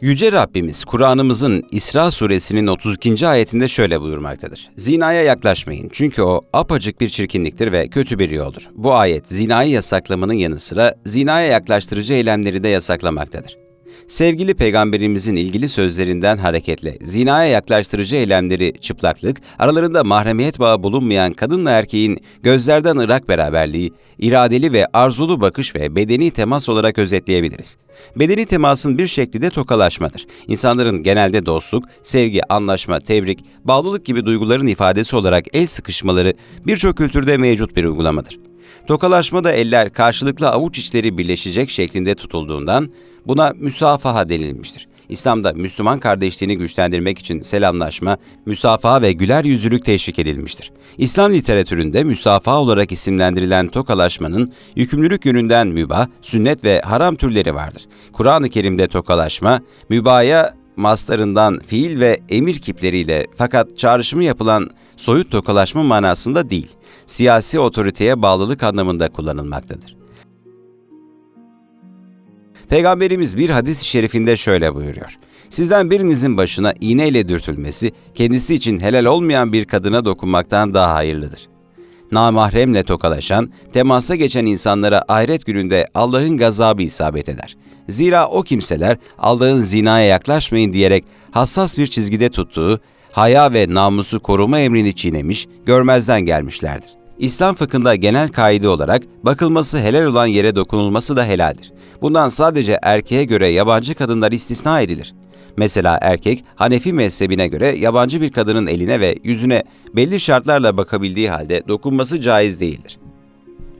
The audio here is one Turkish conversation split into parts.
Yüce Rabbimiz Kur'an'ımızın İsra suresinin 32. ayetinde şöyle buyurmaktadır. Zinaya yaklaşmayın çünkü o apacık bir çirkinliktir ve kötü bir yoldur. Bu ayet zinayı yasaklamanın yanı sıra zinaya yaklaştırıcı eylemleri de yasaklamaktadır. Sevgili peygamberimizin ilgili sözlerinden hareketle zinaya yaklaştırıcı eylemleri çıplaklık, aralarında mahremiyet bağı bulunmayan kadınla erkeğin gözlerden ırak beraberliği, iradeli ve arzulu bakış ve bedeni temas olarak özetleyebiliriz. Bedeni temasın bir şekli de tokalaşmadır. İnsanların genelde dostluk, sevgi, anlaşma, tebrik, bağlılık gibi duyguların ifadesi olarak el sıkışmaları birçok kültürde mevcut bir uygulamadır. Tokalaşmada eller karşılıklı avuç içleri birleşecek şeklinde tutulduğundan buna müsafaha denilmiştir. İslam'da Müslüman kardeşliğini güçlendirmek için selamlaşma, müsafaha ve güler yüzlülük teşvik edilmiştir. İslam literatüründe müsafaha olarak isimlendirilen tokalaşmanın yükümlülük yönünden mübah, sünnet ve haram türleri vardır. Kur'an-ı Kerim'de tokalaşma, mübaya maslarından fiil ve emir kipleriyle fakat çağrışımı yapılan soyut tokalaşma manasında değil, siyasi otoriteye bağlılık anlamında kullanılmaktadır. Peygamberimiz bir hadis-i şerifinde şöyle buyuruyor. Sizden birinizin başına iğneyle dürtülmesi, kendisi için helal olmayan bir kadına dokunmaktan daha hayırlıdır. Namahremle tokalaşan, temasa geçen insanlara ahiret gününde Allah'ın gazabı isabet eder. Zira o kimseler Allah'ın zinaya yaklaşmayın diyerek hassas bir çizgide tuttuğu, haya ve namusu koruma emrini çiğnemiş, görmezden gelmişlerdir. İslam fıkhında genel kaide olarak bakılması helal olan yere dokunulması da helaldir. Bundan sadece erkeğe göre yabancı kadınlar istisna edilir. Mesela erkek Hanefi mezhebine göre yabancı bir kadının eline ve yüzüne belli şartlarla bakabildiği halde dokunması caiz değildir.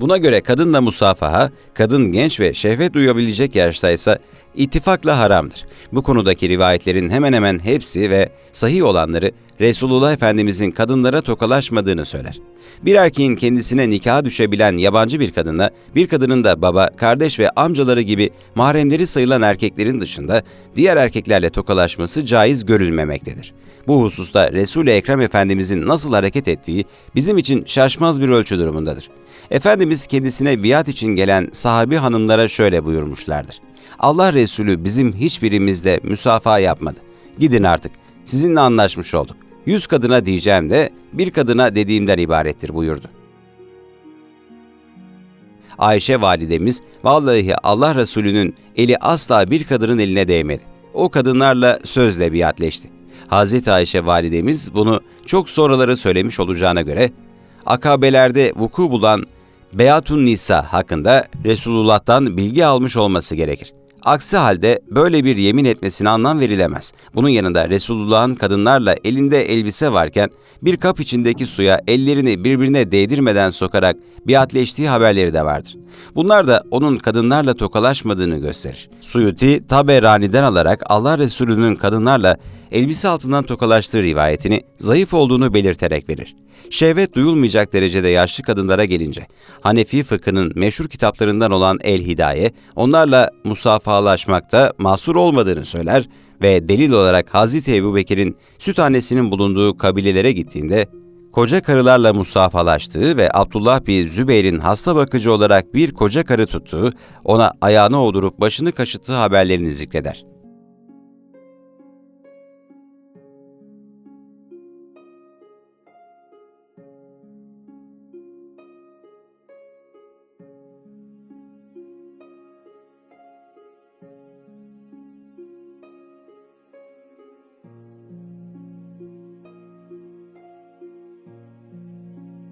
Buna göre kadınla musafaha, kadın genç ve şehvet duyabilecek yaştaysa ittifakla haramdır. Bu konudaki rivayetlerin hemen hemen hepsi ve sahih olanları Resulullah Efendimizin kadınlara tokalaşmadığını söyler. Bir erkeğin kendisine nikaha düşebilen yabancı bir kadınla, bir kadının da baba, kardeş ve amcaları gibi mahremleri sayılan erkeklerin dışında diğer erkeklerle tokalaşması caiz görülmemektedir. Bu hususta Resul-i Ekrem Efendimizin nasıl hareket ettiği bizim için şaşmaz bir ölçü durumundadır. Efendimiz kendisine biat için gelen sahabi hanımlara şöyle buyurmuşlardır. Allah Resulü bizim hiçbirimizle müsafaha yapmadı. Gidin artık, sizinle anlaşmış olduk. Yüz kadına diyeceğim de bir kadına dediğimden ibarettir buyurdu. Ayşe validemiz, vallahi Allah Resulü'nün eli asla bir kadının eline değmedi. O kadınlarla sözle biatleşti. Hazreti Ayşe validemiz bunu çok sonraları söylemiş olacağına göre, akabelerde vuku bulan Beyatun Nisa hakkında Resulullah'tan bilgi almış olması gerekir. Aksi halde böyle bir yemin etmesine anlam verilemez. Bunun yanında Resulullah'ın kadınlarla elinde elbise varken bir kap içindeki suya ellerini birbirine değdirmeden sokarak biatleştiği haberleri de vardır. Bunlar da onun kadınlarla tokalaşmadığını gösterir. Suyuti Taberani'den alarak Allah Resulü'nün kadınlarla elbise altından tokalaştığı rivayetini zayıf olduğunu belirterek verir. Şehvet duyulmayacak derecede yaşlı kadınlara gelince, Hanefi fıkhının meşhur kitaplarından olan El Hidaye, onlarla musafahalaşmakta mahsur olmadığını söyler ve delil olarak Hazreti Ebu Bekir'in süt annesinin bulunduğu kabilelere gittiğinde, koca karılarla musafalaştığı ve Abdullah bin Zübeyir'in hasta bakıcı olarak bir koca karı tuttuğu, ona ayağına odurup başını kaşıttığı haberlerini zikreder.